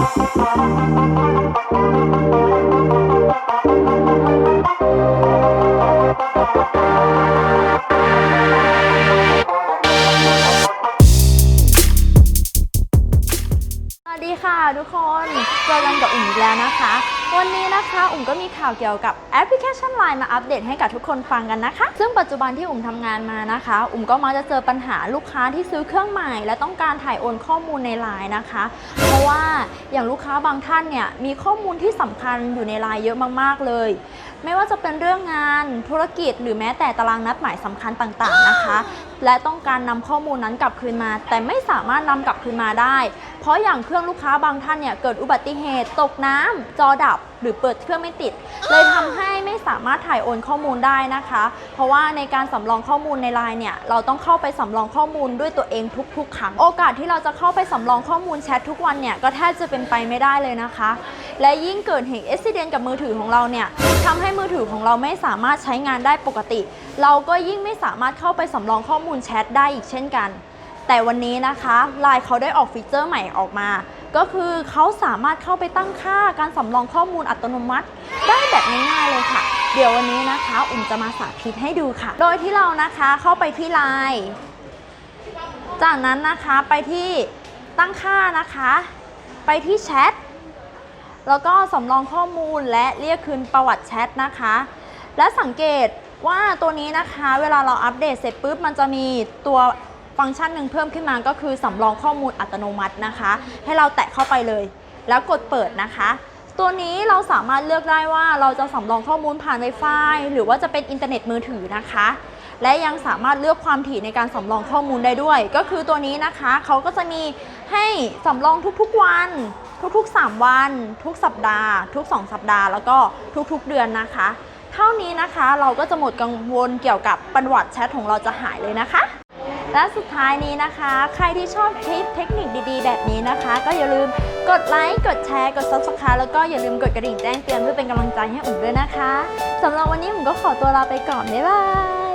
Thank you. ค่ะทุกคนเจอกันกับอุ่มอีกแล้วนะคะ วันนี้นะคะอุ่มก็มีข่าวเกี่ยวกับแอปพลิเคชัน Line มาอัปเดตให้กับทุกคนฟังกันนะคะ ซึ่งปัจจุบันที่อุ่มทำงานมานะคะ อุ่มก็มักจะเจอปัญหาลูกค้าที่ซื้อเครื่องใหม่ และต้องการถ่ายโอนข้อมูลใน Line นะคะ เพราะว่าอย่างลูกค้าบางท่านเนี่ยมีข้อมูลที่สำคัญอยู่ใน Line เยอะมากๆเลย ไม่ว่าจะเป็นเรื่องงานธุรกิจหรือแม้แต่ตารางนัดหมายสำคัญต่างๆนะคะ และต้องการนำข้อมูลนั้นกลับคืนมา แต่ไม่สามารถนำกลับคืนมาได้ เพราะอย่างเครื่องลูกค้าบางท่านเนี่ยเกิดอุบัติเหตุตกน้ำจอดับ หรือเปิดเครื่องไม่ติด เลยทำให้ไม่สามารถถ่ายโอนข้อมูลได้นะคะ เพราะว่าในการสำรองข้อมูลในไลน์เนี่ยเราต้องเข้าไปสำรองข้อมูลด้วยตัวเองทุก ๆ ครั้งโอกาสที่เราจะเข้าไปสำรองข้อมูลแชททุกวันเนี่ยก็แทบจะเป็นไปไม่ได้เลยนะคะ และยิ่งเกิดเหตุอุบิเหตุกับมือถือของเราเนี่ยทำให้มือถือของเราไม่สามารถใช้งานได้ปกติ เราก็ยิ่งไม่สามารถเข้าไปสำรองข้อมูลแชทได้อีกเช่นกัน แต่วันนี้นะคะ Line เขาได้ออกฟีเจอร์ใหม่ออกมา ก็คือเขาสามารถเข้าไปตั้งค่าการสำรองข้อมูลอัตโนมัติ ได้แบบง่ายๆเลยค่ะ เดี๋ยววันนี้นะคะ อุ่มจะมาสาธิตให้ดูค่ะ โดยที่เรานะคะเข้าไปที่ Line จากนั้นนะคะไปที่ตั้งค่านะคะ ไปที่แชท แล้วก็สำรองข้อมูลและเรียกคืนประวัติแชทนะคะ และสังเกตว่าตัวนี้นะคะ เวลาเราอัปเดตเสร็จปุ๊บมันจะมีตัวฟังก์ชันหนึ่งเพิ่มขึ้นมาก็คือสำรองข้อมูลอัตโนมัตินะคะ ให้เราแตะเข้าไปเลย แล้วกดเปิดนะคะ ตัวนี้เราสามารถเลือกได้ว่าเราจะสำรองข้อมูลผ่าน Wi-Fi หรือว่าจะเป็นอินเทอร์เน็ตมือถือนะคะ และยังสามารถเลือกความถี่ในการสำรองข้อมูลได้ด้วย ก็คือตัวนี้นะคะเขาก็จะมีให้สำรองทุกๆวัน ทุกๆ 3 วัน ทุกสัปดาห์ ทุก 2 สัปดาห์ แล้วก็ทุกๆ เดือนนะคะ เท่านี้นะคะเราก็จะหมดกังวลเกี่ยวกับประวัติแชทของเราจะหายเลยนะคะ และสุดท้ายนี้นะคะ ใครที่ชอบคลิปเทคนิคดีๆ แบบนี้นะคะ ก็อย่าลืมกดไลค์กดแชร์กด subscribe แล้วก็อย่าลืมกดกระดิ่งแจ้งเตือนเพื่อเป็นกำลังใจให้อุ่มด้วยนะคะสำหรับวันนี้ผมก็ขอตัวลาไปก่อนบ๊ายบาย